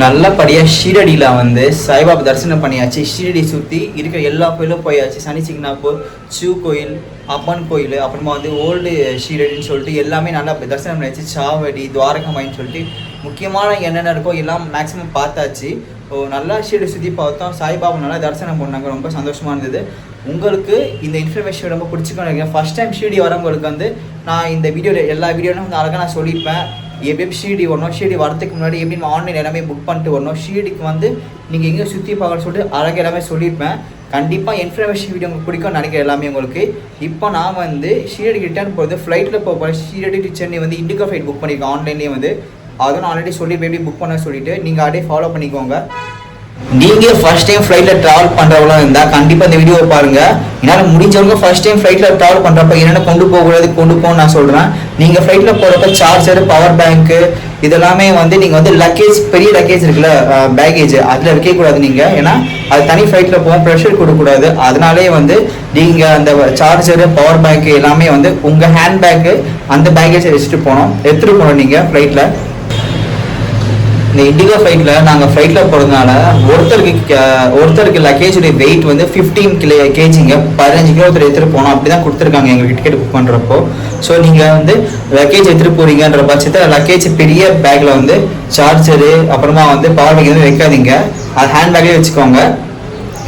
நல்லபடியாக ஷீரடியில் வந்து சாய்பாபா தரிசனம் பண்ணியாச்சு. ஷீரடி சுற்றி இருக்கிற எல்லா கோயிலும் போயாச்சு. சனி சிக்னாப்பூர் சிவ கோயில் அப்பன் கோயில் அப்புறமா வந்து ஓல்டு ஷீரடின்னு சொல்லிட்டு எல்லாமே நல்லா தரிசனம் பண்ணியாச்சு. சாவடி துவாரகமாயின்னு சொல்லிட்டு முக்கியமான என்னென்ன இருக்கோ எல்லாம் மேக்ஸிமம் பார்த்தாச்சு. ஓ நல்லா ஷீரடி சுற்றி பார்த்தோம். சாய்பாபா நல்லா தரிசனம் பண்ணாங்க. ரொம்ப சந்தோஷமாக இருந்தது. உங்களுக்கு இந்த இன்ஃபர்மேஷன் ரொம்ப பிடிச்சிக்கணும் ஃபஸ்ட் டைம் ஷீரடி வரவங்களுக்கு வந்து நான் இந்த வீடியோவில் எல்லா வீடியோலையும் வந்து அழகாக நான் சொல்லியிருப்பேன். எப்படி ஷீரடி வரணும் ஷீரடி வரதுக்கு முன்னாடி எப்படி ஆன்லைன் எல்லாமே புக் பண்ணிட்டு வரணும் ஷீடிக்கு வந்து நீங்கள் எங்கே சுற்றி பார்க்கணும்னு சொல்லிட்டு அழகாக எல்லாமே சொல்லியிருப்பேன். கண்டிப்பாக இன்ஃபர்மேஷன் வீடியோ உங்களுக்கு பிடிக்கும் நினைக்கிறேன் எல்லாமே உங்களுக்கு. இப்போ நான் வந்து ஷீரடிக்கு ரிட்டர்ன் போகிறது ஃப்ளைட்டில் போக போகிறேன் ஷீரடி டு சென்னை வந்து இண்டிகா ஃப்ளைட் புக் பண்ணியிருக்கேன் ஆன்லைன்லேயே வந்து. அதுவும் நான் ஆல்ரெடி சொல்லி எப்படி புக் பண்ண சொல்லிவிட்டு நீங்கள் அப்படியே ஃபாலோ பண்ணிக்கோங்க. நீங்கள் ஃபர்ஸ்ட் டைம் ஃப்ளைட்டில் ட்ராவல் பண்றவங்களா இருந்தால் கண்டிப்பாக இந்த வீடியோ பாருங்கள் என்னால் முடிஞ்சவங்க ஃபர்ஸ்ட் டைம் ஃப்ளைட்டில் ட்ராவல் பண்ணுறப்ப என்னென்ன கொண்டு போகக்கூடாது கொண்டு போகணும் நான் சொல்கிறேன் நீங்கள் ஃப்ளைட்டில் போகிறப்ப சார்ஜர் பவர் பேங்க் இதெல்லாமே வந்து நீங்கள் வந்து லக்கேஜ் பெரிய லக்கேஜ் இருக்குல்ல பேகேஜ் அதில் வைக்கக்கூடாது நீங்கள் ஏன்னா அது தனி ஃப்ளைட்டில் போகும் ப்ரெஷர் கொடுக்கக்கூடாது. அதனாலே வந்து நீங்கள் அந்த சார்ஜரு பவர் பேங்க் எல்லாமே வந்து உங்கள் ஹேண்ட் பேக்கு அந்த பேகேஜை வச்சுட்டு போகணும். எடுத்துகிட்டு போகணும் நீங்கள் ஃப்ளைட்டில் இந்த இண்டிகோ ஃப்ளைட்டில் நாங்கள் ஃப்ளைட்டில் போகிறதுனால ஒருத்தருக்கு ஒருத்தருக்கு லக்கேஜுடைய வெயிட் வந்து ஃபிஃப்டீன் கிலோ கேஜிங்க பதினஞ்சு கிலோ ஒருத்தர் எடுத்துகிட்டு போனோம் அப்படி தான் கொடுத்துருக்காங்க எங்களுக்கு டிக்கெட் புக் பண்ணுறப்போ ஸோ நீங்கள் வந்து லக்கேஜ் எடுத்துகிட்டு போகிறீங்கன்ற பட்சத்தில் லக்கேஜ் பெரிய பேக்கில் வந்து சார்ஜரு அப்புறமா வந்து பவர் பேங்க் எதுவும் வைக்காதீங்க. அது ஹேண்ட் பேக்லேயே வச்சுக்கோங்க.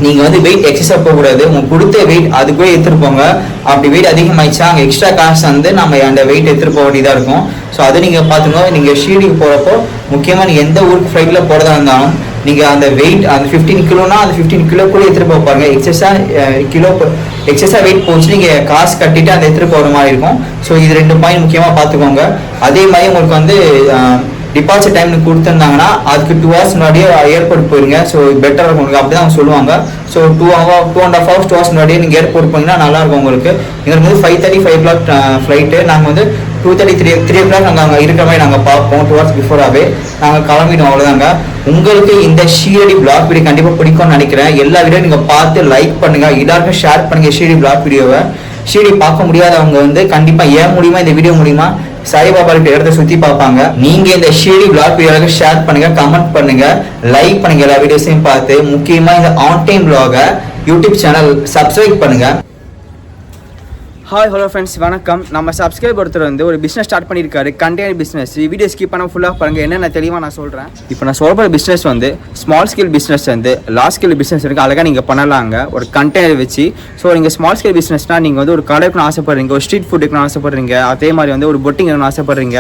நீங்கள் வந்து வெயிட் எக்ஸஸாக போகக்கூடாது. உங்களுக்கு கொடுத்த வெயிட் அதுக்குள்ளே எடுத்துகிட்டு போங்க. அப்படி வெயிட் அதிகமாயிடுச்சா அங்கே எக்ஸ்ட்ரா காசு வந்து நம்ம அந்த வெயிட் எடுத்துகிட்டு போக வேண்டியதாக இருக்கும். ஸோ அது நீங்கள் பார்த்துக்கோங்க. நீங்கள் ஷீடிக்கு போகிறப்போ முக்கியமாக நீங்கள் எந்த ஊருக்கு ஃப்ளைட்டில் போகிறதா இருந்தாலும் நீங்கள் அந்த வெயிட் அந்த ஃபிஃப்டீன் கிலோனா அந்த ஃபிஃப்டீன் கிலோ கூட எடுத்துகிட்டு போக பாருங்க. கிலோ எக்ஸஸாக வெயிட் போச்சு நீங்கள் காசு கட்டிட்டு அந்த எடுத்துகிட்டு போகிற மாதிரி இருக்கும். ஸோ இது ரெண்டு பாயிண்ட் முக்கியமாக பார்த்துக்கோங்க. அதே மாதிரி உங்களுக்கு வந்து டிபாசிட் டைம்னு கொடுத்துருந்தாங்கன்னா அதுக்கு டூ ஹவர்ஸ் முன்னாடியே ஏர்போர்ட் போயிருங்க. ஸோ பெட்டராக இருக்கும் உங்களுக்கு. அப்படி தான் அவங்க சொல்லுவாங்க. So two hour two and half hours two hours முன்னாடியே நீங்கள் ஏர்போர்ட் போனீங்கன்னா நல்லாயிருக்கும் உங்களுக்கு. எங்களுக்கு வந்து five thirty five clock flight நாங்கள் வந்து two thirty three three o'clock நாங்கள் அங்கே இருக்கிற மாதிரி நாங்கள் பார்ப்போம். டூ ஹவர்ஸ் பிஃபோராகவே நாங்கள் கிளம்பிடுவோம். அவ்வளோதாங்க உங்களுக்கு இந்த ஷீரடி பிளாக் வீடியோ கண்டிப்பாக பிடிக்கும்னு நினைக்கிறேன். எல்லா வீடியோ நீங்கள் பார்த்து லைக் பண்ணுங்கள் எல்லாருக்கும் ஷேர் பண்ணுங்கள் ஷீரடி பிளாக் வீடியோவை ஷீரடி பார்க்க முடியாதவங்க வந்து கண்டிப்பாக ஏன் முடியுமா இந்த வீடியோ மூலிமா சாய்பாபா இருக்கிற இடத்த சுற்றி பார்ப்பாங்க. நீங்கள் இந்த ஷீரடி பிளாக் வீடியோக்கு ஷேர் பண்ணுங்கள் கமெண்ட் பண்ணுங்கள் லைக் பண்ணுங்கள் எல்லா வீடியோஸையும் பார்த்து முக்கியமாக இந்த on time YouTube channel subscribe பண்ணுங்கள் ஹாய் ஹலோ ஃப்ரெண்ட்ஸ் வணக்கம். நம்ம சப்ஸ்கிரைப் ஒருத்தர் வந்து ஒரு பிஸ்னஸ் ஸ்டார்ட் பண்ணியிருக்காரு கண்டெய்னர் பிஸ்னஸ் வீடியோ ஸ்கிப் பண்ண ஃபுல்லாக பாருங்க என்னென்ன தெளிவாக நான் சொல்கிறேன் இப்போ நான் சொல்ல பிஸ்னஸ் வந்து ஸ்மால் ஸ்கேல் பிஸ்னஸ் வந்து லார்ஜ் ஸ்கேல் பிஸ்னஸ் இருக்குது அழகாக நீங்கள் பண்ணலாங்க ஒரு கண்டெய்னர் வச்சு. ஸோ நீங்கள் ஸ்மால் ஸ்கேல் பிஸ்னஸ்னால் நீங்கள் வந்து ஒரு கடை ஆசைப்படுறீங்க ஒரு ஸ்ட்ரீட் ஃபுட் வைக்கணும்னு ஆசைப்படுறீங்க அதே மாதிரி வந்து ஒரு பொட்டிங் ஆசைப்படுறீங்க.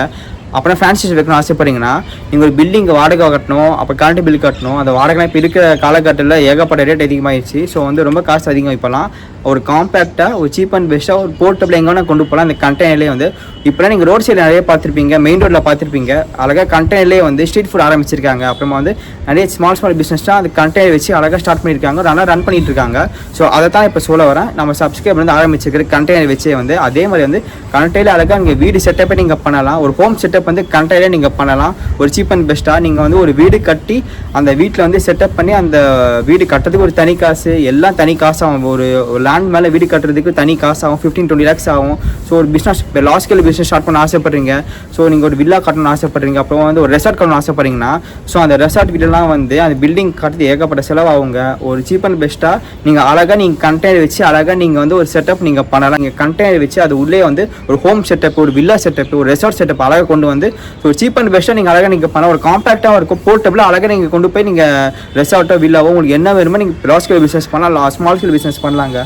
அப்புறம் ஃபேன்சி வைக்கணும்னு ஆசைப்படுறீங்கன்னா நீங்கள் ஒரு பில்டிங் வாடகை கட்டணும் அப்போ கரண்ட் பில் கட்டணும் அந்த வாடகை இப்போ இருக்கிற காலகட்டத்தில் ஏகப்பட்ட ரேட் அதிகமாகிடுச்சு ஸோ வந்து ரொம்ப காசு அதிகம் இப்போலாம் ஒரு காம்பேக்டாக ஒரு சீப் அண்ட் பெஸ்ட்டாக ஒரு போர்ட்டபிள் எங்கே வேணால் கொண்டு போகலாம் அந்த கண்டெய்னர்லேயே வந்து இப்போலாம் நீங்கள் ரோட் சைடு நிறைய பார்த்துருப்பீங்க மெயின் ரோட்டில் பார்த்துருப்பீங்க. அழகாக கண்டெய்னர்லேயே வந்து ஸ்ட்ரீட் ஃபுட் ஆரம்பிச்சிருக்காங்க. அப்புறமா வந்து நிறைய ஸ்மால் ஸ்மால் பிஸ்னஸ்னால் அந்த கண்டெய்னர் வச்சு அழகாக ஸ்டார்ட் பண்ணியிருக்காங்க. நல்லா ரன் பண்ணிட்டு இருக்காங்க ஸோ அதை தான் இப்போ சொல்ல வரேன். நம்ம சப்ஸ்கிரைப் வந்து ஆரம்பிச்சிருக்கிற கண்டெய்னர் வச்சே வந்து அதே மாதிரி வந்து கண்டெய்னர் அழகாக நீங்கள் வீடு செட்டப்பே நீங்கள் பண்ணலாம். ஒரு ஹோம் செட்டப் வந்து கண்டெய்னர் நீங்கள் பண்ணலாம். ஒரு சீப் அண்ட் பெஸ்ட்டாக நீங்கள் வந்து ஒரு வீடு கட்டி அந்த வீட்டில் வந்து செட்டப் பண்ணி அந்த வீடு கட்டுறதுக்கு ஒரு தனி காசு எல்லாம் தனி காசாகும் ஒரு லேண்ட் மேலே வீடு கட்டுறதுக்கு தனி காசாகும் ஃபிஃப்டீன் டுவெண்ட்டி லேக்ஸ் ஆகும். ஸோ ஒரு பிஸ்னஸ் இப்போ லாஸ்கேல் பிஸ்னஸ் ஸ்டார்ட் பண்ண ஆசைப்படுறீங்க. ஸோ நீங்கள் ஒரு வில்லா கட்டணும்னு ஆசைப்படுறீங்க. அப்புறம் வந்து ஒரு ரெசார்ட் கட்டணும்னு ஆசைப்படுறீங்கன்னா ஸோ அந்த ரெசார்ட் வீடெல்லாம் வந்து அந்த பில்டிங் கட்டுறது ஏகப்பட்ட செலவாகுங்க. ஒரு சீப் அண்ட் பெஸ்ட்டாக நீங்கள் அழகாக நீங்கள் கண்டெய்னர் வச்சு அழகாக நீங்கள் வந்து ஒரு செட்டப் நீங்கள் பண்ணலாம். நீங்கள் கண்டெய்னர் வச்சு அது உள்ளே வந்து ஒரு ஹோம் செட்டப் ஒரு வில்லா செட்டப் ஒரு ரெசார்ட் செட்டப் அழகாக கொண்டு வந்து வந்து ஸோ சீப் அண்ட் பெஸ்ட்டாக நீங்கள் அழகாக நீங்கள் பண்ண ஒரு காம்பேக்டாக இருக்கும். போர்ட்டபிளாக அழகாக நீங்கள் கொண்டு போய் நீங்கள் ரெசார்ட்டோ வில்லாவோ உங்களுக்கு என்ன வேணுமோ நீங்கள் லார்ஜ் ஸ்கேல் பிஸ்னஸ் பண்ணலாம் ஸ்மால் ஸ்கேல் பிஸ்னஸ் பண்ணலாங்க.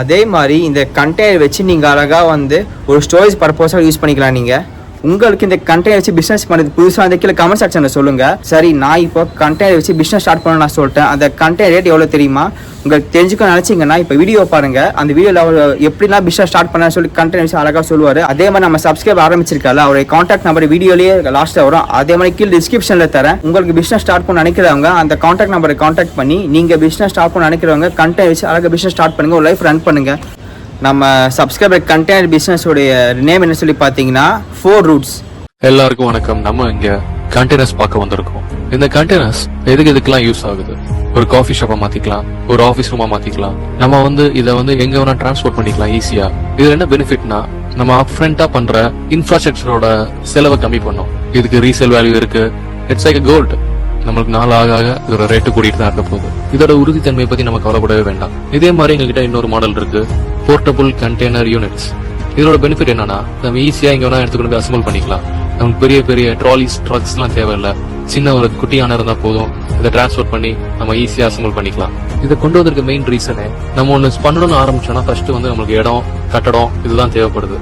அதே மாதிரி இந்த கண்டெய்னர் வச்சு நீங்கள் அழகாக வந்து ஒரு ஸ்டோரேஜ் பர்பஸாக யூஸ் பண்ணிக்கலாம் நீங்கள் உங்களுக்கு இந்த கண்டெய்னர் வச்சு பிஸ்னஸ் பண்ணது புதுசாக அந்த கீழே கமெண்ட் செக்ஷனில் சொல்லுங்கள் சரி நான் இப்போ கண்டெய்னர் வச்சு பிஸ்னஸ் ஸ்டார்ட் பண்ண நான் சொல்லிட்டேன். அந்த கண்டெய்னர் ரேட் எவ்வளோ தெரியுமா? உங்களுக்கு தெரிஞ்சுக்க நினச்சிங்கன்னா இப்போ வீடியோ பாருங்கள் அந்த வீடியோவில் எப்படிலாம் பிஸ்னஸ் ஸ்டார்ட் பண்ண சொல்லி கண்டெய்னர் வச்சு அழகாக சொல்லுவார். அதே மாதிரி நம்ம சப்ஸ்கிரைப் ஆரம்பிச்சிருக்கால அவருடைய காண்டாக்ட் நம்பர் வீடியோலேயே லாஸ்ட்டாக வரும். அதே மாதிரி கீழே டிஸ்கிரிப்ஷனில் தரேன். உங்களுக்கு பிஸ்னஸ் ஸ்டார்ட் பண்ண நினைக்கிறவங்க அந்த காண்டாக்ட் நம்பரை காண்டாக்ட் பண்ணி நீங்கள் பிஸ்னஸ் ஸ்டார்ட் பண்ண நினைக்கிறவங்க கண்டெய்னர் வச்சு அழகாக பிஸ்னஸ் ஸ்டார்ட் பண்ணுங்கள் ஒரு லைஃப் ரன் பண்ணுங்கள் நம்ம சப்ஸ்கிரைபர் கண்டெய்னர் பிஸ்னஸோடைய நேம் என்ன சொல்லி பார்த்தீங்கன்னா ஃபோர் ரூட்ஸ் எல்லாருக்கும் வணக்கம். நம்ம இங்க கண்டெய்னர்ஸ் பார்க்க வந்திருக்கோம். இந்த கண்டெய்னர்ஸ் எதுக்கு எதுக்கெல்லாம் யூஸ் ஆகுது? ஒரு காஃபி ஷாப்பா மாத்திக்கலாம் ஒரு ஆபீஸ் ரூமா மாத்திக்கலாம். நம்ம வந்து இதை வந்து எங்க வேணா டிரான்ஸ்போர்ட் பண்ணிக்கலாம் ஈஸியா இதுல என்ன பெனிஃபிட்னா நம்ம அப்ஃப்ரண்டா பண்ற இன்ஃப்ராஸ்ட்ரக்சரோட செலவை கம்மி பண்ணும். இதுக்கு ரீசேல் வேல்யூ இருக்கு. இட்ஸ் லைக் கோல்டு நம்மளுக்கு நாள் ஆக ஆக இதோட ரேட்டு கூட்டிட்டு தான் இருக்க போகுது. இதோட உறுதித்தன்மையை பத்தி நம்ம கவலைப்படவே வேண்டாம். இதே மாதிரி எங்ககிட்ட இன்னொரு மாடல் இருக்கு போர்ட்டபிள் கண்டெய்னர் யூனிட்ஸ் இதோட பெனிஃபிட் என்னன்னா நம்ம ஈஸியா இங்க வேணா எடுத்துக்கொண்டு அசம்பிள் பண்ணிக்கலாம். நமக்கு பெரிய பெரிய ட்ராலிஸ் ட்ரக்ஸ் எல்லாம் தேவையில்ல. சின்ன ஒரு குட்டியான இருந்தா போதும். இதை டிரான்ஸ்பர் பண்ணி நம்ம ஈஸியா அசம்பிள் பண்ணிக்கலாம். இதை கொண்டு வந்திருக்க மெயின் ரீசனே நம்ம ஒன்று பண்ணணும்னு ஆரம்பிச்சோம்னா ஃபர்ஸ்ட் வந்து நம்மளுக்கு இடம் கட்டடம் இதுதான் தேவைப்படுது.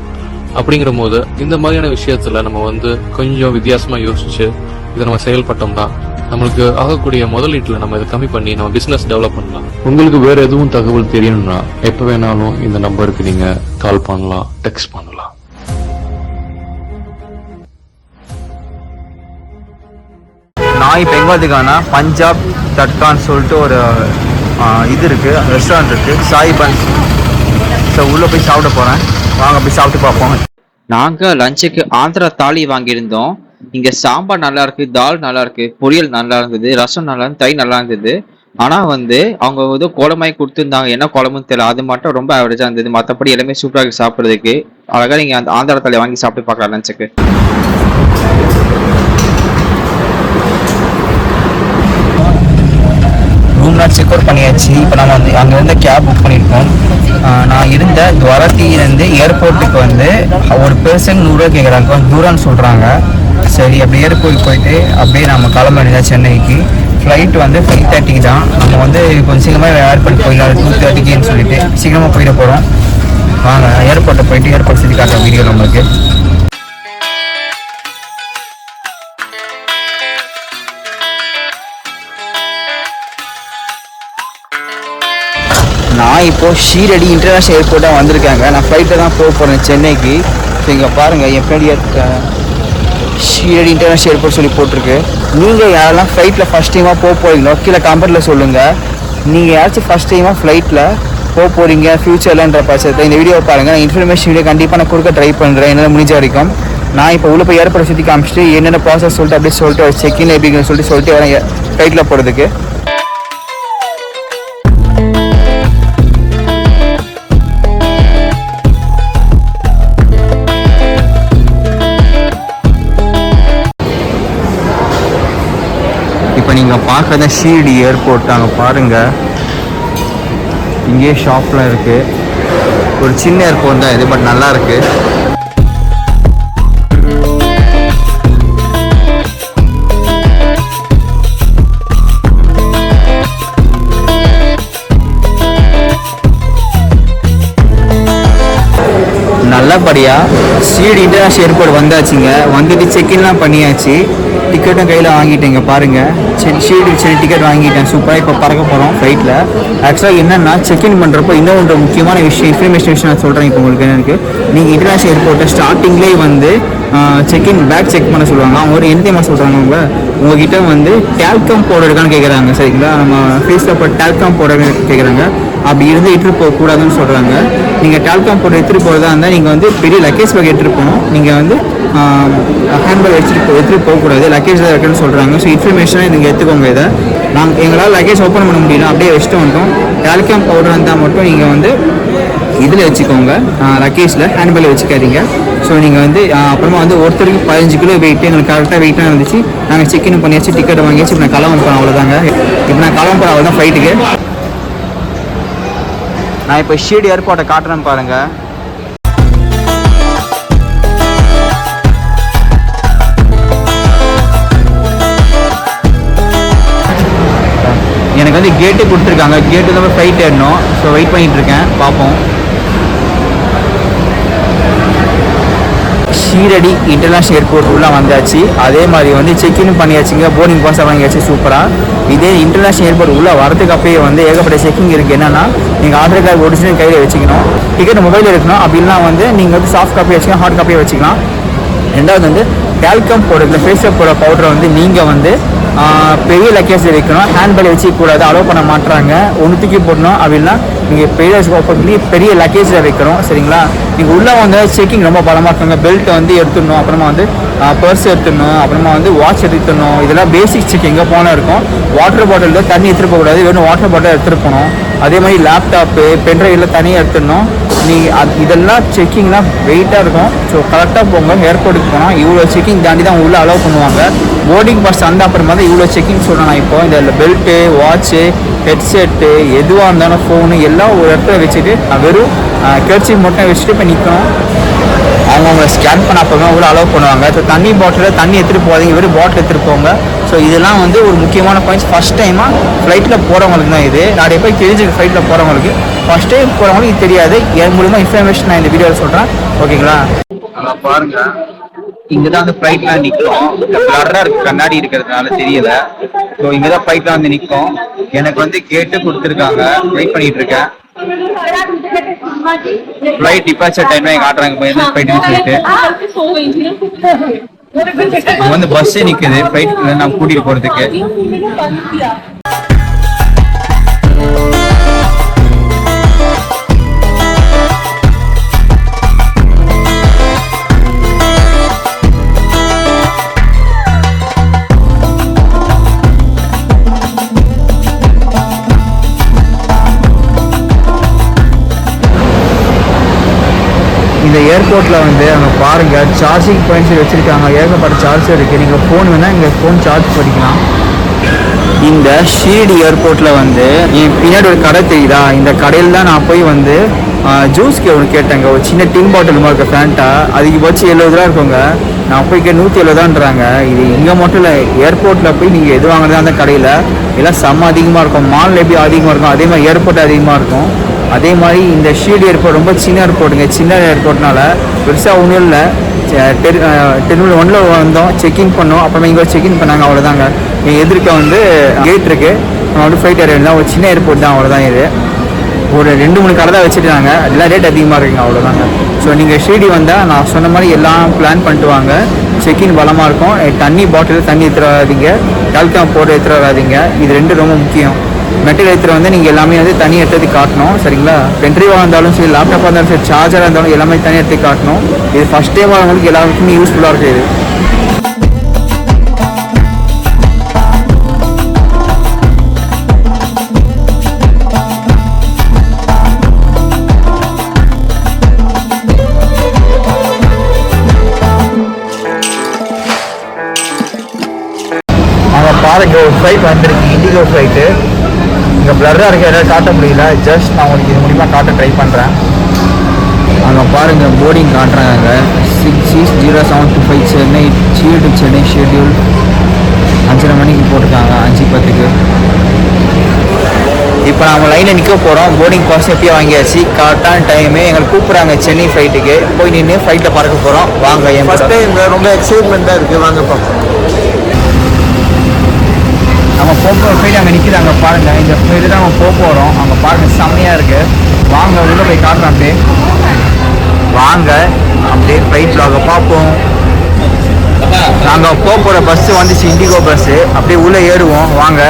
அப்படிங்கிற போது இந்த மாதிரியான விஷயத்துல நம்ம வந்து கொஞ்சம் வித்தியாசமா யோசிச்சு இதை நம்ம செயல்பட்டோம்னா நம்மளுக்கு ஆகக்கூடிய முதலீட்டுல நம்ம இதை கம்மி பண்ணி நம்ம பிசினஸ் டெவலப் பண்ணலாம். உங்களுக்கு வேற எதுவும் தகவல் தெரியணும்னா எப்ப வேணாலும் இந்த நம்பருக்கு நீங்க கால் பண்ணலாம் டெக்ஸ்ட் பண்ணலாம். நான் இப்போ எங்கே வந்துருக்கேன்னா பஞ்சாப் தட்கான்னு சொல்லிட்டு ஒரு இது இருக்குது ரெஸ்டாரண்ட் இருக்குது சாய் பன்ஸ். ஸோ உள்ளே போய் சாப்பிட போகிறேன் வாங்க போய் சாப்பிட்டு பார்ப்போம். நாங்க லஞ்சுக்கு ஆந்திரா தாலி வாங்கியிருந்தோம். இங்க சாம்பார் நல்லா இருக்கு தால் நல்லா இருக்கு பொரியல் நல்லா இருந்தது ரசம் நல்லா இருந்தது தை நல்லா இருந்தது. ஆனா வந்து அவங்க ஏதோ குழம்பாய் கொடுத்துருந்தாங்க. என்ன குழம்புன்னு தெரியல. அது மட்டும் ரொம்ப ஆவரேஜாக இருந்தது. மத்தபடி எல்லாமே சூப்பரா இருக்கு சாப்பிடுறதுக்கு. அழகா நீங்க அந்த ஆந்திரா வாங்கி சாப்பிட்டு பார்க்கலாம் லஞ்சுக்கு ரூம்லாம் செக் அவுட் பண்ணியாச்சு. இப்போ நம்ம வந்து அங்கேருந்து கேப் புக் பண்ணியிருக்கோம். நான் இருந்த துவரத்தியிலேருந்து ஏர்போர்ட்டுக்கு வந்து ஒரு பர்சன் நூறுரூவா கேட்குறாங்க தூரம்னு சொல்கிறாங்க சரி அப்படியே ஏர்போர்ட் போயிட்டு அப்படியே நம்ம கிளம்ப வேண்டியதா சென்னைக்கு. ஃப்ளைட் வந்து ஃபைவ் தேர்ட்டிக்கு தான். நம்ம வந்து கொஞ்சம் சீக்கிரமாக ஏர்போர்ட் போயிடலாம். டூ தேர்ட்டிக்குன்னு சொல்லிட்டு சீக்கிரமாக போயிட போகிறோம் வாங்க ஏர்போர்ட்டை போயிட்டு ஏர்போர்ட் சுற்றி காட்டுற வீடியோ நம்மளுக்கு நான் இப்போ ஷீரடி இன்டர்நேஷனல் ஏர்போர்ட்டாக வந்திருக்காங்க. நான் ஃப்ளைட்டில் தான் போக போகிறேன் சென்னைக்கு. ஸோ இங்கே பாருங்கள் என் பின்னாடி இருக்க ஷீரடி இன்டர்நேஷனல் ஏர்போர்ட் சொல்லி போட்டிருக்கு. நீங்கள் யாரெல்லாம் ஃப்ளைட்டில் ஃபஸ்ட் டைமாக போக போகிறீங்களோ கீழே கம்பெனியில் சொல்லுங்கள் நீங்கள் யாராச்சும் ஃபஸ்ட் டைமாக ஃப்ளைட்டில் போக போகிறீங்க ஃப்யூச்சர்லன்ற பட்சத்தில் இந்த வீடியோ பாருங்கள் நான் இன்ஃபர்மேஷன் வீடியோ கண்டிப்பாக நான் கொடுக்க ட்ரை பண்ணுறேன் என்னால் முடிஞ்ச வரைக்கும். நான் இப்போ உள்ள போய் ஏர்போர்ட் சுற்றி காமிச்சிட்டு என்னென்ன ப்ராசஸ் சொல்லிட்டு அப்படியே சொல்லிட்டு செக்இன் எப்படின்னு சொல்லிட்டு சொல்லிட்டு வரேன் ஃப்ளைட்டில் போகிறதுக்கு நீங்கள் பார்க்குறத ஷீரடி ஏர்போர்ட் அங்கே பாருங்கள் இங்கேயே ஷாப்லாம் இருக்குது ஒரு சின்ன ஏர்போர்ட் தான் இது பட் நல்லா நல்லபடியாக ஷீரடி இன்டர்நேஷனல் ஏர்போர்ட் வந்தாச்சுங்க. வந்துட்டு செக்இன்லாம் பண்ணியாச்சு. டிக்கெட்டும் கையில் வாங்கிட்டேங்க பாருங்கள் சரி ஷீடு சரி டிக்கெட் வாங்கிட்டேன். சூப்பராக இப்போ பறக்க போகிறோம் ஃப்ளைட்டில் ஆக்சுவலாக என்னென்னா செக்இன் பண்ணுறப்போ இன்னொன்று முக்கியமான விஷயம் இன்ஃபர்மேஷன் விஷயம் நான் சொல்கிறேன் இப்போ உங்களுக்கு எனக்கு நீங்கள் இன்டர்நேஷனல் ஏர்போர்ட்டை ஸ்டார்டிங்லேயே வந்து செக்இன் பேக் செக் பண்ண சொல்லுவாங்க. அவங்க ஒரு எந்த மாதிரி சொல்கிறாங்க அவங்க? உங்ககிட்ட வந்து டேல்கம் பவுடர் இருக்கான்னு கேட்குறாங்க சரிங்களா? நம்ம ஃபேஸில் இப்போ டேல்கம் பவுடர் கேட்குறாங்க அப்படி இருந்து எடுத்துகிட்டு போகக்கூடாதுன்னு சொல்கிறாங்க நீங்கள் டால்காம் போட்டு எடுத்துகிட்டு போகிறதா இருந்தால் நீங்கள் வந்து பெரிய லக்கேஜ் பேக் எடுத்துகிட்டு போகணும். நீங்கள் வந்து ஹேண்ட்பேக் வச்சுட்டு போ எடுத்துகிட்டு போகக்கூடாது. லக்கேஜ் தான் இருக்குன்னு சொல்கிறாங்க ஸோ இன்ஃபர்மேஷனாக நீங்கள் எடுத்துக்கோங்க இதை. நாங்கள் எங்களால் லக்கேஜ் ஓப்பன் பண்ண முடியல. அப்படியே வச்சுட்டு வந்துட்டோம். டால்காம் பவுடர் இருந்தால் மட்டும் நீங்கள் வந்து இதில் வச்சுக்கோங்க. லக்கேஜில் ஹேண்ட்பேக்கில் வச்சுக்காதீங்க. ஸோ நீங்கள் வந்து அப்புறமா வந்து ஒருத்தருக்கு பதினஞ்சு கிலோ வெயிட் எங்களுக்கு கரெக்டாக வெயிட்டாக இருந்துச்சு. நாங்கள் செக்இன் பண்ணியாச்சு டிக்கெட் வாங்கியாச்சு. இப்போ நான் கிளம்ப போகிறேன் அவ்வளோதாங்க இப்போ நான் கிளம்ப போகிறேன் அவ்வளோதான் ஃப்ளைட்டுக்கு நான் இப்போ ஷீடு ஏர்போர்ட்டை காட்டுறேன் பாருங்க. எனக்கு வந்து கேட்டு கொடுத்துருக்காங்க. கேட்டு தான் ஃப்ளைட் ஏறணும். ஸோ வெயிட் பண்ணிகிட்ருக்கேன் பார்ப்போம். ஷீரடி இன்டர்நேஷ்னல் ஏர்போர்ட் உள்ள வந்தாச்சு. அதே மாதிரி வந்து செக்இன் பண்ணியாச்சுங்க. போர்டிங் பாஸ் வாங்கியாச்சு. சூப்பராக இதே இன்டர்நேஷனல் ஏர்போர்ட் உள்ள வரதுக்கு அப்பயே வந்து ஏகப்பட்ட செக்கிங் இருக்குது என்னன்னா நீங்கள் ஆதார் கார்டு ஒரிஜினல் கையில் வச்சுக்கணும். டிக்கெட் மொபைல் இருக்கணும். அப்படின்னா வந்து நீங்கள் வந்து சாஃப்ட் காப்பி வச்சுக்கலாம் ஹார்ட் காப்பியை வச்சுக்கலாம். ரெண்டாவது வந்து கேல்கம் பவுடர் இந்த ஃபேஸ் போட பவுடரை வந்து நீங்கள் வந்து பெரிய லக்கேஜ் வைக்கணும். ஹேண்ட்பேக் வச்சுக்கூடாது அலோவ் பண்ண மாட்டுறாங்க ஒன்று தூக்கி போடணும் அப்படின்னா நீங்கள் பெரிய ஓப்பன் பண்ணி பெரிய லக்கேஜில் வைக்கணும். சரிங்களா? நீங்கள் உள்ளே வந்து செக்கிங் ரொம்ப பலமாக இருக்குங்க. பெல்ட் வந்து எடுத்துடணும் அப்புறமா வந்து பர்ஸ் எடுத்துடணும் அப்புறமா வந்து வாட்ச் எடுத்துடணும். இதெல்லாம் பேசிக் செக் எங்கே போனால் இருக்கும். வாட்டர் பாட்டிலில் தண்ணி எடுத்துகிட்டு போகக்கூடாது வெறும் வாட்டர் பாட்டில் எடுத்துகிட்டு போகணும். அதே மாதிரி லேப்டாப்பு பென்ட்ரைவில் தனியாக எடுத்துடணும். நீங்கள் அது இதெல்லாம் செக்கிங்லாம் வெயிட்டாக இருக்கும். ஸோ கரெக்டாக போங்க. ஏர்போர்ட்டுக்கு போனால் இவ்வளோ செக்கிங் தாண்டி தான் உள்ளே அலோவ் பண்ணுவாங்க. போர்டிங் பாஸ் அந்த அப்புறமா தான் இவ்வளோ செக்கிங் சொல்கிறேன் நான் இப்போ. இந்த பெல்ட்டு வாட்ச்சு ஹெட்செட்டு எதுவாக இருந்தாலும் ஃபோனு எல்லாம் ஒரு இடத்துல வச்சுட்டு நான் வெறும் கேர்ச்சி மட்டும் வச்சுட்டு இப்போ நிற்கணும் அவங்க அவங்க ஸ்கேன் பண்ண அப்போ தான் அலோவ் பண்ணுவாங்க. ஸோ தண்ணி பாட்டிலில் தண்ணி எடுத்துகிட்டு போகாதீங்க. வெறும் பாட்டில் எடுத்துகிட்டு போங்க. ஸோ இதெல்லாம் வந்து ஒரு முக்கியமான பாயிண்ட்ஸ் ஃபஸ்ட் டைமாக ஃப்ளைட்டில் போகிறவங்களுக்கு தான் இது. நிறைய பேர் தெரிஞ்சுக்க ஃப்ளைட்டில் போகிறவங்களுக்கு ஃபஸ்ட் டைம் போகிறவங்களுக்கு இது தெரியாது. என் மூலியமாக இன்ஃபர்மேஷன் நான் இந்த வீடியோவில் சொல்கிறேன் ஓகேங்களா அங்க பாருங்க. இங்கே தான் அந்த ஃப்ளைட்லாம் நிற்கும் பிளர்ரா இருக்கு. கண்ணாடி இருக்கிறதுனால தெரியல. ஸோ இங்கே தான் ஃப்ளைட்லாம் வந்து நிற்கும் எனக்கு வந்து கேட்டு கொடுத்துருக்காங்க. வெயிட் பண்ணிட்டு இருக்கேன். ஃப்ளைட் டிபார்ச்சர் டைம்ல காட்டுறாங்க இப்போ என்ன ஃப்ளைட்னு சொல்லிட்டு வந்து பஸ் நிக்குது ஃப்ளைட் நான் கூட்டிட்டு போறதுக்கு. இந்த ஏர்போர்ட்டில் வந்து அங்கே பாருங்கள் சார்ஜிங் பாயிண்ட்ஸ் வச்சிருக்காங்க. ஏகப்பட்ட சார்ஜர் இருக்குது நீங்கள் ஃபோன் வேணால் இங்கே ஃபோன் சார்ஜ் பண்ணிக்கலாம். இந்த ஷீரடி ஏர்போர்ட்டில் வந்து என் பின்னாடி ஒரு கடை தெரியுதா? இந்த கடையில் தான் நான் போய் வந்து ஜூஸ்க்கு ஒன்று கேட்டேங்க. ஒரு சின்ன டின் பாட்டில் மாதிரி இருக்க ஃபேண்டா வச்சு எழுபது ரூபா இருக்குங்க. நான் போய் கே நூற்றி எழுபதான்றாங்க. இது இங்கே மட்டும் இல்லை ஏர்போர்ட்டில் போய் நீங்கள் எது வாங்குறது அந்த கடையில் எல்லாம் செம்ம அதிகமாக இருக்கும். மாலில் எப்படி அதிகமாக இருக்கும்? அதே மாதிரி ஏர்போர்ட் அதிகமாக இருக்கும். அதே மாதிரி இந்த ஷீல்டு ஏர்போர்ட் ரொம்ப சின்ன ஏர்போர்ட்டுங்க சின்ன ஏர்போர்ட்னால பெருசாக ஒன்றும் இல்லை. டெர்மினல் ஒன்றில் வந்தோம். செக்இன் பண்ணோம். அப்புறமா இங்கே செக்இன் பண்ணாங்க. அவ்வளோதாங்க எங்கள் எதிர்க்க வந்து கேட் இருக்குது நம்ம வந்து ஃப்ளைட் ஏரியா தான் ஒரு சின்ன ஏர்போர்ட் தான். அவ்வளோதான் இது. ஒரு ரெண்டு மூணு கடை தான் வச்சுருக்காங்க. எல்லாம் ரேட் அதிகமாக இருக்குங்க. அவ்வளோதாங்க ஸோ நீங்கள் ஷீடி வந்தால் நான் சொன்ன மாதிரி எல்லாம் பிளான் பண்ணிட்டு வாங்க. செக்இன் பலமாக இருக்கும். தண்ணி பாட்டில் தண்ணி எடுத்துகிட்டு வராதீங்க. டால்காம் போட்டு எடுத்துகிட்டு வராதீங்க. இது ரெண்டு ரொம்ப முக்கியம். மெட்டீரியல் எடுத்துகிட்டு வந்து நீங்கள் எல்லாமே வந்து தனி எடுத்து காட்டணும் சரிங்களா? பென்ட்ரைவாக இருந்தாலும் சரி லேப்டாப்பாக இருந்தாலும் சரி சார்ஜராக இருந்தாலும் எல்லாமே தனி எடுத்து காட்டணும். இது ஃபஸ்ட் டைம் வரவங்களுக்கு எல்லாருக்குமே யூஸ்ஃபுல்லாக இருக்குது இது. பாருங்க ஒரு ஃப்ளைட் வந்திருக்கு இண்டிகோ ஃப்ளைட்டு இங்கே பிளர்ராக இருக்க எதாவது காட்ட முடியல. ஜஸ்ட் நான் உங்களுக்கு இது மூலிமா காட்ட ட்ரை பண்ணுறேன் அங்கே பாருங்க போர்டிங் காட்டுறாங்க six six zero seven two five Chennai seal to Chennai schedule அஞ்சரை மணிக்கு போட்டிருக்காங்க அஞ்சு பத்துக்கு. இப்போ நம்ம லைனில் நிற்க போகிறோம் போர்டிங் பாஸ் எப்பயும் வாங்கியாச்சு. கரெக்டான டைமு எங்களுக்கு கூப்பிட்றாங்க சென்னை ஃப்ளைட்டுக்கு போய் நின்று ஃப்ளைட்டில் பறக்க போகிறோம் வாங்க என் ஃபர்ஸ்ட் டைம் ரொம்ப எக்ஸைட்மெண்ட்டாக இருக்குது வாங்க பார்ப்போம். நம்ம போக போயிட்டு அங்கே நிற்கிது அங்கே பாருங்க. இந்த சைடு தான் போக போகிறோம் அங்கே பாருங்க செம்மையாக இருக்கு. வாங்க உள்ளே போய் காட்டுறோம் அப்படியே. வாங்க அப்படியே ஃப்ளைட் vlog-அ பார்ப்போம். நாங்கள் போக போகிற பஸ்ஸு வந்துச்சு இண்டிகோ பஸ்ஸு அப்படியே உள்ளே ஏறுவோம். வாங்க.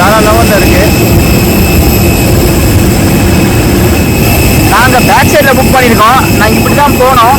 வேற லெவலில் இருக்குது நாங்கள் பேக் சைடில் புக் பண்ணியிருக்கோம். நாங்கள் இப்படி தான் போனோம்.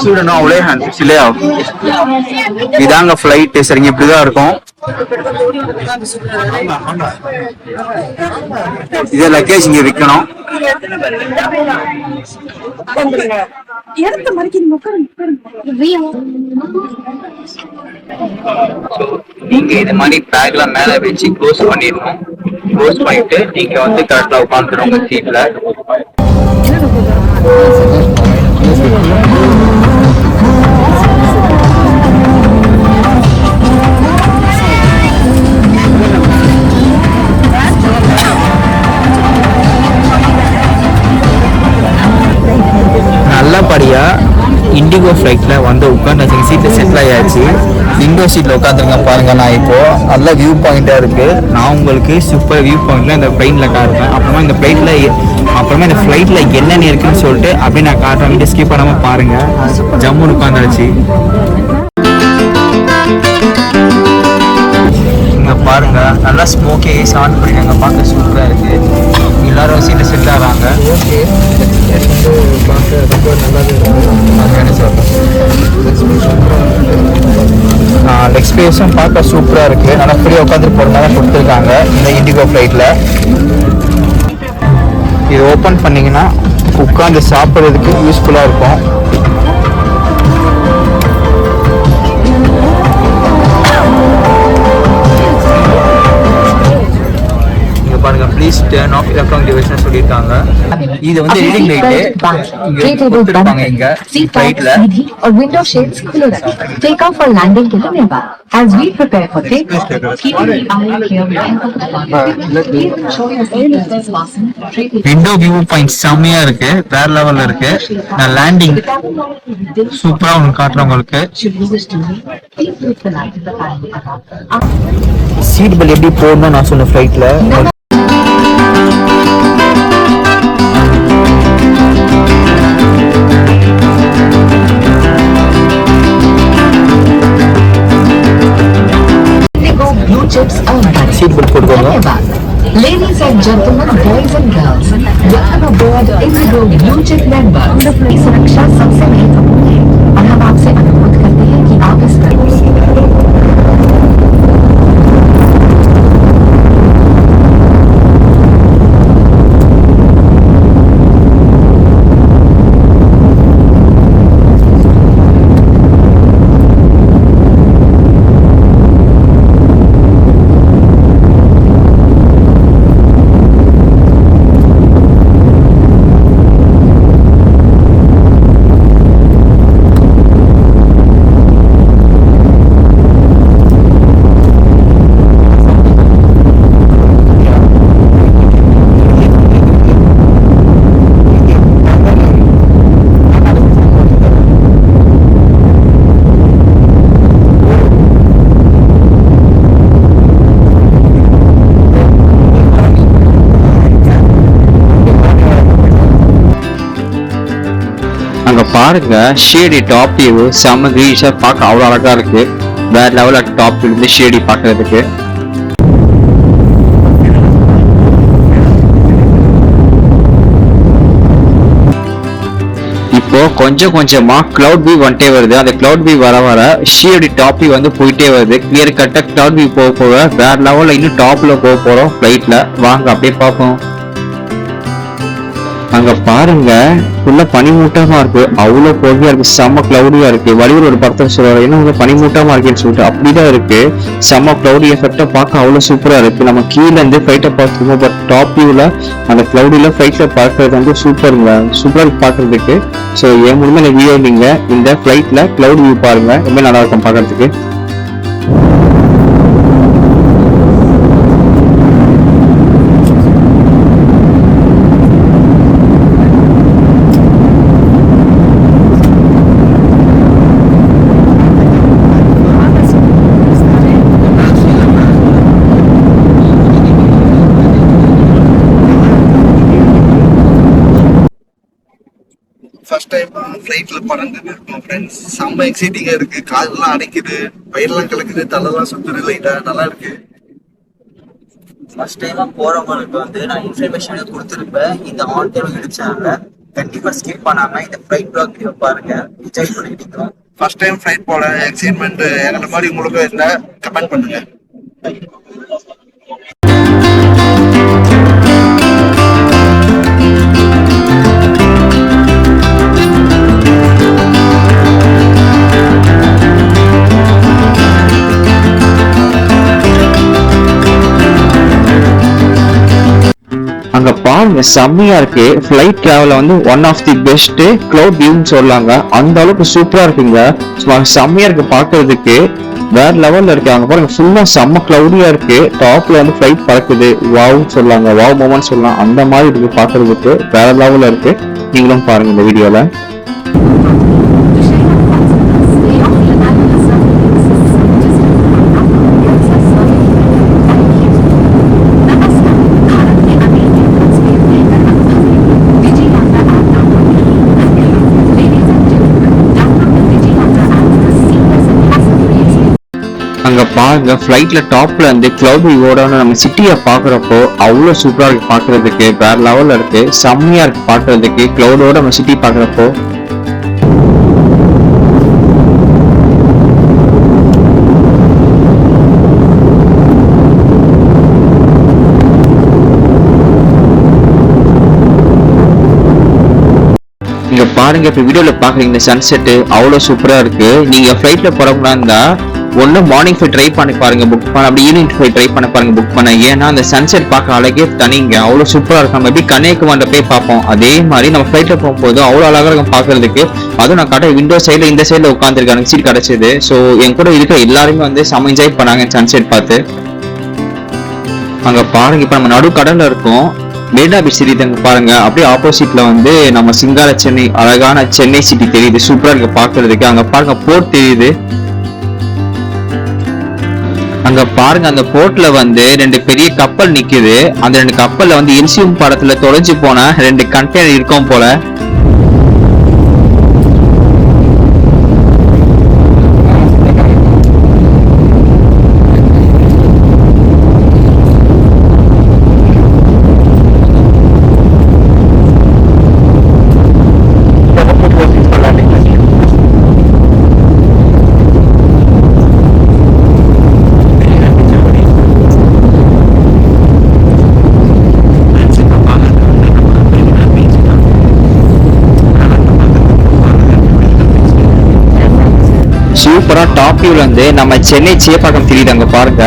ஸ்டூடெண்ட் அவ்வளோ ஹேண்ட் இல்லையா இதாங்க ஃப்ளைட் சரிங்க இப்படிதான் இருக்கும். இதே லக்கேஜ் இங்க விற்கணும் இடத்த நீங்க இது மாதிரி பேக்ல மேல வச்சு க்ளோஸ் பண்ணிடணும் க்ளோஸ் பண்ணிட்டு நீங்க வந்து கரெக்டா உட்காந்துரும் உங்க சீட்ல 我 இண்டிகோ ஃப்ளைட்டில் வந்து உட்காந்து சீட்டில் செட்டில் ஆயாச்சு. விண்டோ சீட்டில் உட்காந்துருங்க பாருங்க நான் இப்போ நல்ல வியூ பாயிண்ட்டாக இருக்குது நான் உங்களுக்கு சூப்பர் வியூ பாயிண்ட்டில் இந்த ப்ளைனில் காட்டுறேன். அப்புறமா இந்த ஃப்ளைட்டில் அப்புறமா இந்த ஃப்ளைட்டில் என்னென்ன இருக்குன்னு சொல்லிட்டு அப்படியே நான் காட்டுறேன். வீடியோ ஸ்கிப் பண்ணாமல் பாருங்கள் ஜம்முன்னு உட்காந்துருச்சு இங்க பாருங்கள் நல்லா ஸ்மோக்கி ஆன் பண்ணிருக்காங்க பார்க்க சூப்பராக இருக்குது எல்லாரும் சீட்டு செட் ஆகிறாங்க ஓகே பார்க்க ரொம்ப நல்லாவே லெக் ஸ்பேஸும் பார்க்க சூப்பராக இருக்குது நல்லா ஃப்ரீயாக உட்காந்து போகிற கொடுத்துருக்காங்க. இந்த இண்டிகோ ஃப்ளைட்டில் இது ஓப்பன் பண்ணிங்கன்னா உட்காந்து சாப்பிட்றதுக்கு யூஸ்ஃபுல்லாக இருக்கும். ப்ளீஸ் டர்ன் எலக்ட்ரானிக் டிவைஸ்னு சொல்லியிருக்காங்க. இது வந்து ரீடிங் லைட் கொடுத்துருப்பாங்க இங்க ரைட்ல or window shades cooler. Take off or landing to the nearby. As we prepare for takeoff, keep window view point செம்மையா இருக்கு. வேற லெவல்ல இருக்கு. நான் லேண்டிங் சூப்பரா உங்களுக்கு காட்டுறேன் உங்களுக்கு. சீட் பெல்ட் எப்படி போடணும்னு நான் சொன்னேன் ஃப்ளைட்ல chips Ladies and gentlemen, boys and girls, welcome aboard Indigo Blue Chip Network. सुरक्षा सबसे महत्वपूर्ण है और हम आपसे அங்கே பாருங்க ஷேடி டாப் வியூ செம்ம கிரீஷா பார்க்க அவ்வளோ அழகா இருக்கு. வேற லெவல்ல டாப் வியூ இருந்து ஷேடி பார்க்கறதுக்கு. இப்போ கொஞ்சம் கொஞ்சமா கிளவுட் வியூ வந்துட்டே வருது. அந்த கிளவுட் வியூ வர வர ஷியோடி டாப் வியூ வந்து போயிட்டே வருது. கிளியர் கட்டா கிளவுட் வியூ போக போக வேற லெவல்ல இன்னும் டாப்ல போக போறோம். ஃபிளைட்ல வாங்க அப்படியே பார்ப்போம். அங்க பாருங்க ஃபுல்லா பனிமூட்டமா இருக்கு. அவ்வளவு பொறுமையா இருக்கு. செம்ம கிளவுடியா இருக்கு. வடிவில் ஒரு படத்தை சொல்றாரு என்ன உங்க பனிமூட்டமா இருக்குன்னு சொல்லிட்டு அப்படிதான் இருக்கு. செம்ம கிளவுடி எஃபெக்டா பார்க்க அவ்வளவு சூப்பரா இருக்கு. நம்ம கீழே இருந்து ஃபைட்டை பார்த்துருக்கோம். பட் டாப் வியூல அந்த கிளவுடியில ஃபைட்ல பார்க்கறது வந்து சூப்பருங்க சூப்பரா இருக்கு பாக்குறதுக்கு ஸோ என் மூலமா இந்த வீடியோ நீங்க இந்த ஃபிளைட்ல கிளவுட் வியூ பாருங்க. ரொம்ப நல்லா இருக்கும் பார்க்கறதுக்கு ஃபர்ஸ்ட் டைம் பறந்துட்டு இருக்கோம் ஃப்ரெண்ட்ஸ் செம்ம எக்ஸைட்டிங்கா இருக்கு. காலெல்லாம் அடைக்குது வயிறுலாம் கலக்குது. தலைலாம் சுத்துது. லைட்டா நல்லா இருக்கு. ஃபர்ஸ்ட் டைமா போறவங்களுக்கு வந்து நான் இன்ஃபர்மேஷன் கொடுத்துருப்பேன். இந்த ஆன் டைம் யூடியூப் சேனல்ல கண்டிப்பா ஸ்கிப் பண்ணாம இந்த ஃபிளைட் பிளாக் வீடியோ பாருங்க. என்ஜாய் பண்ணிட்டு இருக்கோம் ஃபர்ஸ்ட் டைம் ஃபிளைட் போல எக்ஸைட்மெண்ட் எங்களை மாதிரி உங்களுக்கு இருந்தா கமெண்ட் பண்ணுங்க. செம்மையா இருக்கு. ஃபிளைட் டிராவல் வந்து one of the best cloud வியூன்னு சொல்லாங்க அந்த அளவுக்கு சூப்பரா இருக்குங்க செம்மையா இருக்கு பாக்குறதுக்கு. வேற லெவல்ல இருக்கு. அங்க பாருங்க ஃபுல்லா செம்ம கிளவுடியா இருக்கு. டாப்ல வந்து ஃபிளைட் பறக்குது. வாவ்னு சொல்லாங்க வாவ் மொமெண்ட் சொல்லலாம் அந்த மாதிரி இருக்கு பாக்குறதுக்கு. வேற லெவல்ல இருக்கு. நீங்களும் பாருங்க இந்த வீடியோல அங்கே பாருங்க ஃப்ளைட்டில் டாப்ல இருந்து கிளவுட் ஓடான நம்ம சிட்டியை பாக்குறப்போ அவ்வளவு சூப்பரா இருக்கு பாக்குறதுக்கு வேற லெவல்ல இருக்கு. செம்மையா இருக்குது பாக்குறதுக்கு. கிளவுடோட நம்ம சிட்டி பாக்குறப்போ. பாருங்க இப்போ வீடியோல பாக்குறீங்க இந்த சன்செட் அவ்வளவு சூப்பரா இருக்கு. நீங்க ஃபிளைட்ல போறவங்களா இருந்தா ஒன்று மார்னிங் ஃபிளைட் ட்ரை பண்ணி பாருங்க புக் பண்ண அப்படி ஈவினிங் ஃபிளைட் ட்ரை பண்ண பாருங்க புக் பண்ண. ஏன்னா அந்த சன்செட் பார்க்க அழகே தனிங்க அவ்வளோ சூப்பராக இருக்கும். நம்ம எப்படி கன்னியாகுமரியில போய் பார்ப்போம். அதே மாதிரி நம்ம ஃப்ளைட்டில் போகும்போது அவ்வளோ அழகாக இருக்கும் பார்க்கறதுக்கு. அதுவும் நான் கடை விண்டோ சைடில் இந்த சைடில் உட்காந்துருக்காங்க சீட் கிடச்சிது. ஸோ என் கூட இருக்கிற எல்லாருமே வந்து செம என்ஜாய் பண்ணாங்க சன்செட் பார்த்து. அங்கே பாருங்க இப்போ நம்ம நடு கடலில் இருக்கோம். மெரினா பீச் தெரியுது அங்கே பாருங்க. அப்படியே ஆப்போசிட்ல வந்து நம்ம சிங்கார சென்னை அழகான சென்னை சிட்டி தெரியுது. சூப்பராக இருக்கு பார்க்கறதுக்கு. அங்கே பாருங்க போர்ட் தெரியுது. அங்க பாருங்க அந்த போர்ட்ல வந்து ரெண்டு பெரிய கப்பல் நிக்குது. அந்த ரெண்டு கப்பல்ல வந்து எல்சியம் படத்துல தொலைஞ்சு போன ரெண்டு கண்டெய்னர் இருக்கும் போல. சூப்பரா டாப் வியூல இருந்து நம்ம சென்னை சேப்பாக்கம் தெரியுது அங்க பாருங்க.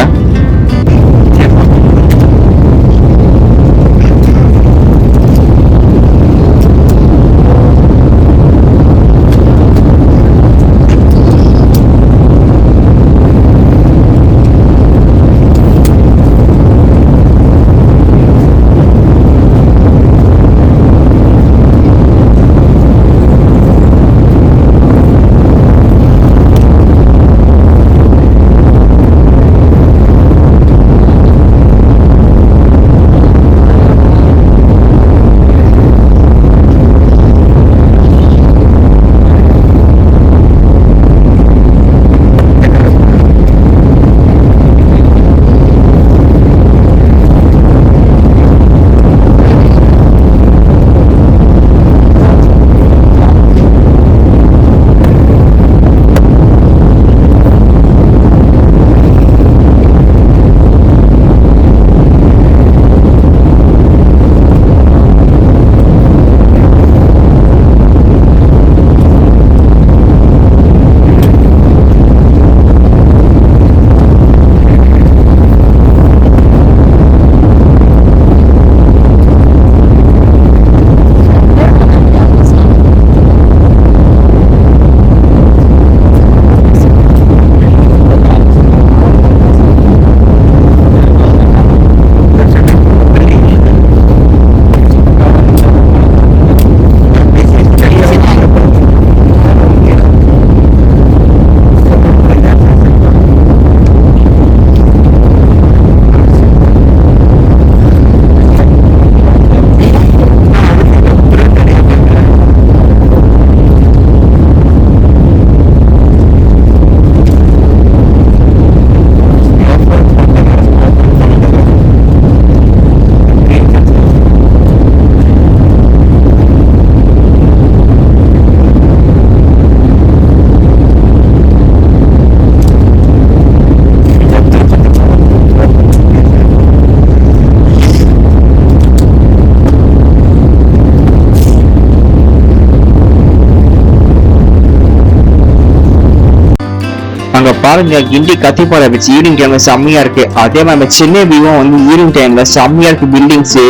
பாருங்க கிண்டி கத்திப்பாறை வச்சு ஈவினிங் டைம்ல செம்மையா இருக்கு. அதே மாதிரி நம்ம சென்னை வியூவும் வந்து ஈவினிங் டைம்ல செம்மையா இருக்கு பில்டிங்ஸ்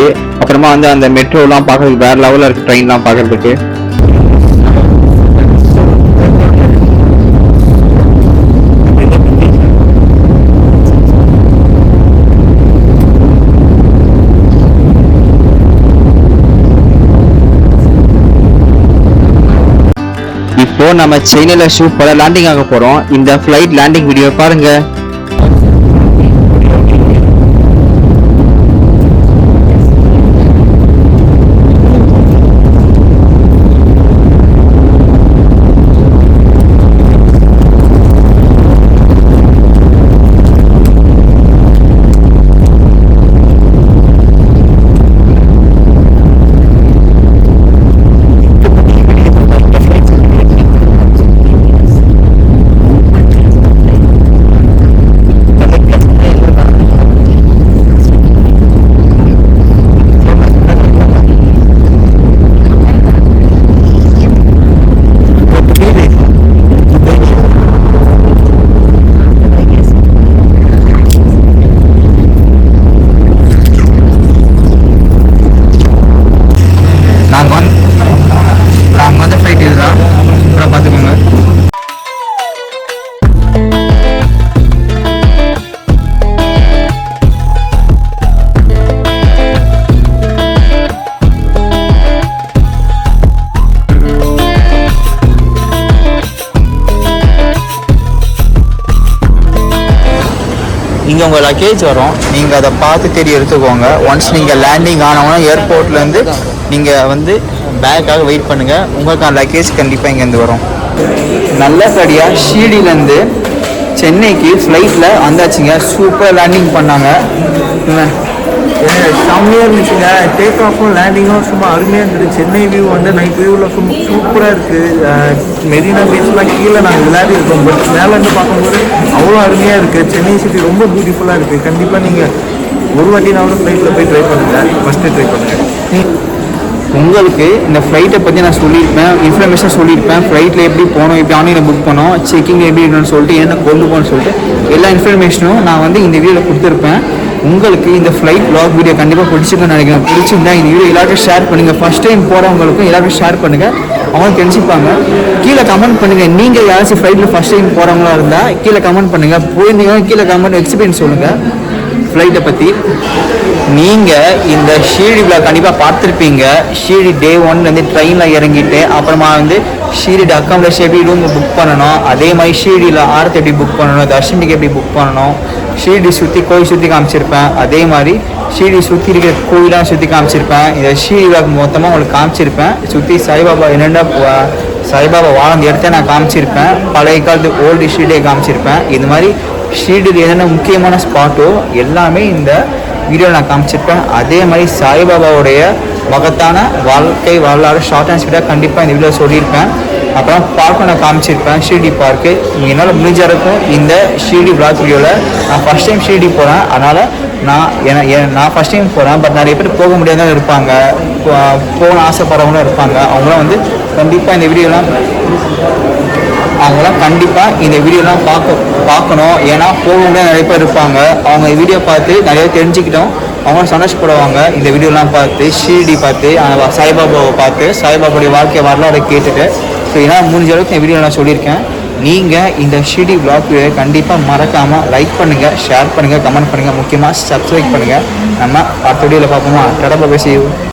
அப்புறமா வந்து அந்த மெட்ரோ எல்லாம் பாக்குறதுக்கு வேற லெவல்ல இருக்கு ட்ரெயின் எல்லாம் இப்போ நம்ம செயனில் ஷூ பல லேண்டிங் ஆக போறோம். இந்த ஃப்ளைட் லேண்டிங் வீடியோ பாருங்க. உங்கள் லக்கேஜ் வரும். நீங்கள் அதை பார்த்து தேடி எடுத்துக்கோங்க. ஒன்ஸ் நீங்கள் லேண்டிங் ஆனவொன்னே ஏர்போர்ட்லேருந்து நீங்கள் வந்து பேக்காக வெயிட் பண்ணுங்கள் உங்களுக்கான லக்கேஜ் கண்டிப்பாக இங்கேருந்து வரும். நல்லபடியாக ஷீடிலேருந்து சென்னைக்கு ஃப்ளைட்டில் வந்தாச்சுங்க. சூப்பர் லேண்டிங் பண்ணாங்க. செம்மையாக இருந்துச்சுங்க டேக் ஆஃபும் லேண்டிங்கும் சும்மா அருமையாக இருந்தது. சென்னை வியூ வந்து நைட் வியூவில் சும்மா சூப்பராக இருக்குது மெரினா பீச்லாம் கீழே நாங்கள் விளையாடி இருக்கோம். பட் மேலேருந்து பார்க்கும்போது அவ்வளோ அருமையாக இருக்குது சென்னை சிட்டி ரொம்ப பியூட்டிஃபுல்லாக இருக்குது கண்டிப்பாக நீங்கள் ஒரு வாட்டினாலும் ஃப்ளைட்டில் போய் ட்ரை பண்ணுங்கள் ஃபஸ்ட்டு ட்ரை பண்ணுங்கள் உங்களுக்கு இந்த ஃப்ளைட்டை பற்றி நான் சொல்லியிருப்பேன். இன்ஃபர்மேஷன் சொல்லியிருப்பேன். ஃப்ளைட்டில் எப்படி போகணும் எப்படி ஆன்லைனில் புக் பண்ணோம் செக்கிங் எப்படி இருக்கணும்னு சொல்லிட்டு என்ன கொண்டு போகணும்னு சொல்லிட்டு எல்லா இன்ஃபர்மேஷனும் நான் வந்து இந்த வீடியோவில் கொடுத்துருப்பேன். உங்களுக்கு இந்த ஃப்ளைட் வ்ளாக் வீடியோ கண்டிப்பாக பிடிச்சிருக்குன்னு நினைக்கிறேன். பிடிச்சிருந்தா இந்த வீடியோ எல்லாருக்கும் ஷேர் பண்ணுங்கள் ஃபஸ்ட் டைம் போகிறவங்களுக்கும் எல்லாருக்கும் ஷேர் பண்ணுங்கள் அவங்க தெரிஞ்சுப்பாங்க. கீழே கமெண்ட் பண்ணுங்கள் நீங்கள் யாராச்சும் ஃப்ளைட்டில் ஃபஸ்ட் டைம் போகிறவங்களா இருந்தால் கீழே கமெண்ட் பண்ணுங்கள் போயிருந்தீங்கன்னா கீழே கமெண்ட் எக்ஸ்பீரியன்ஸ் சொல்லுங்கள் ஃப்ளைட்டை பற்றி நீங்கள் இந்த ஷீரடி விழா கண்டிப்பாக பார்த்துருப்பீங்க. ஷீரடி டே ஒன்லேருந்து ட்ரெயினில் இறங்கிட்டு அப்புறமா வந்து ஷீரடி அக்கௌண்ட்டில் எப்படி ரூம் புக் பண்ணணும்? அதே மாதிரி ஷீரடியில் ஆரத்தை எப்படி புக் பண்ணணும்? தர்ஷனிக்கு எப்படி புக் பண்ணணும்? ஷீரடி சுற்றி கோயில் சுற்றி காமிச்சிருப்பேன். அதே மாதிரி ஷீரடி சுற்றி இருக்கிற கோயிலாக சுற்றி காமிச்சிருப்பேன். இதை ஷீரடி மொத்தமாக உங்களுக்கு காமிச்சிருப்பேன். சுற்றி சாய்பாபா என்னென்ன சாய்பாபா வாழ்ந்த இடத்த நான் காமிச்சிருப்பேன். பழைய காலத்து ஓல்டு ஷீரடியை காமிச்சிருப்பேன். இது மாதிரி ஷீரடியில் என்னென்ன முக்கியமான ஸ்பாட்டோ எல்லாமே இந்த வீடியோவில் நான் காமிச்சிருப்பேன். அதே மாதிரி சாய்பாபாவுடைய மகத்தான வாழ்க்கை வரலாறு ஷார்ட் அண்ட் ஸ்வீட்டாக கண்டிப்பாக இந்த வீடியோ சொல்லியிருப்பேன். அப்புறம் பார்க்கும் நான் காமிச்சிருப்பேன். ஷீடி பார்க்கு என்னால் முடிஞ்ச இருக்கும் இந்த ஷீடி பிளாக் வீடியோவில் நான் ஃபஸ்ட் டைம் ஷீடி போகிறேன் அதனால் நான் என நான் ஃபஸ்ட் டைம் போகிறேன் பட் நிறைய பேர் போக முடியாதவங்க இருப்பாங்க. போகணும் ஆசைப்படுறவங்களும் இருப்பாங்க. அவங்களாம் வந்து கண்டிப்பாக இந்த வீடியோலாம் அவங்களாம் கண்டிப்பாக இந்த வீடியோலாம் பார்க்க பார்க்கணும். ஏன்னா போக முடியாத நிறைய பேர் இருப்பாங்க. அவங்க வீடியோ பார்த்து நிறைய தெரிஞ்சுக்கிட்டோம். அவங்க சந்தோஷப்படுவாங்க. இந்த வீடியோலாம் பார்த்து ஷீரடி பார்த்து சாய்பாபாவை பார்த்து சாய்பாபாவுடைய வாழ்க்கை வரலாறு கேட்டுட்டு ஸோ ஏன்னா முடிஞ்ச அளவுக்கு என் வீடியோ நான் சொல்லியிருக்கேன். நீங்கள் இந்த ஷிடி பிளாக் வீடியோ கண்டிப்பாக மறக்காமல் லைக் பண்ணுங்கள் ஷேர் பண்ணுங்கள் கமெண்ட் பண்ணுங்கள் முக்கியமாக சப்ஸ்கிரைப் பண்ணுங்கள் நம்ம அடுத்த வீடியோவில் பார்ப்போமா. கடப்பை பேசி